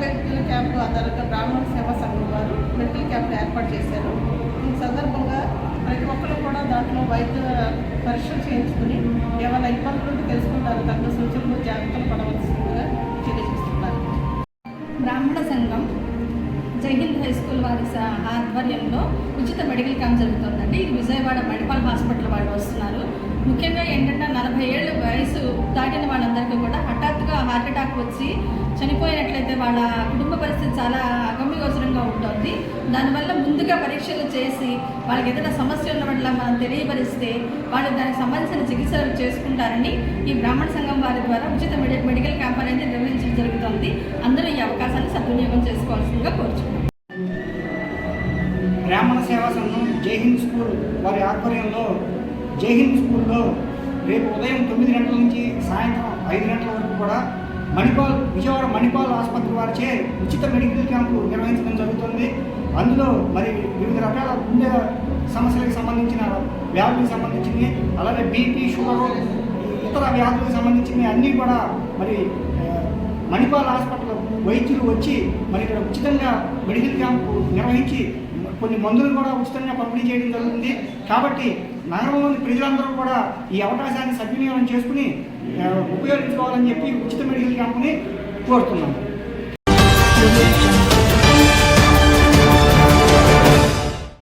Medical camp ఆధారంగా బ్రాహ్మణ సేవా సంఘం వారు మెడికల్ క్యాంప్ ఏర్పాటు చేశారు ఈ సందర్భంగా ప్రతి ఒక్కరు కూడా దాంట్లో వైద్య పరీక్షలు చేయించుకుని ఏమైనా ఇబ్బందులు ఉంటే తెలుసుకుంటారు. తగ్గ సూచనలు జాగ్రత్తలు పడవలసిందిగా తెలియజేస్తున్నారు. బ్రాహ్మణ సంఘం జైహింద్ హై స్కూల్ వారి ఆధ్వర్యంలో ఉచిత మెడికల్ క్యాంప్ జరుగుతుందండి. ఇది విజయవాడ మెడికల్ హాస్పిటల్ వాళ్ళు వస్తున్నారు. ముఖ్యంగా ఏంటంటే నలభై ఏళ్ళ వయసు దాటిన వాళ్ళందరికీ కూడా హఠాత్తుగా హార్ట్ అటాక్ వచ్చి చనిపోయినట్లయితే వాళ్ళ కుటుంబ పరిస్థితి చాలా అగమ్య ఉంటుంది దానివల్ల ముందుగా పరీక్షలు చేసి వాళ్ళకి ఏదైనా సమస్య ఉన్న మనం తెలియపరిస్తే వాళ్ళు దానికి సంబంధించిన చికిత్సలు చేసుకుంటారని ఈ బ్రాహ్మణ సంఘం వారి ద్వారా ఉచిత మెడికల్ క్యాంప్ అనేది నిర్వహించడం జరుగుతుంది. అందరూ ఈ అవకాశాన్ని సద్వినియోగం చేసుకోవాల్సిందిగా కోరుచున్నాం. బ్రాహ్మణ సేవా సంఘం జైహింద్ స్కూల్ వారి ఆధ్వర్యంలో జైహింద్ స్కూల్లో రేపు ఉదయం తొమ్మిది గంటల నుంచి సాయంత్రం ఐదు గంటల వరకు కూడా మణిపాల్ విజయవాడ మణిపాల్ ఆసుపత్రి వారిచే ఉచిత మెడికల్ క్యాంపు నిర్వహించడం జరుగుతుంది. అందులో మరి వివిధ రకాల గుండె సమస్యలకు సంబంధించిన వ్యాధులకు సంబంధించినవి అలాగే బీపీ షుగర్ ఇతర వ్యాధులకు సంబంధించినవి అన్నీ కూడా మరి మణిపాల్ హాస్పిటల్ వైద్యులు వచ్చి మరి ఇక్కడ ఉచితంగా మెడికల్ క్యాంపు నిర్వహించి కొన్ని మందులు కూడా ఉచితంగా పంపిణీ చేయడం జరుగుతుంది. కాబట్టి నగరంలోని ప్రజలందరూ కూడా ఈ అవకాశాన్ని సద్వినియోగం చేసుకుని ఉపయోగించుకోవాలని చెప్పి ఉచిత কোম্পানি করতো না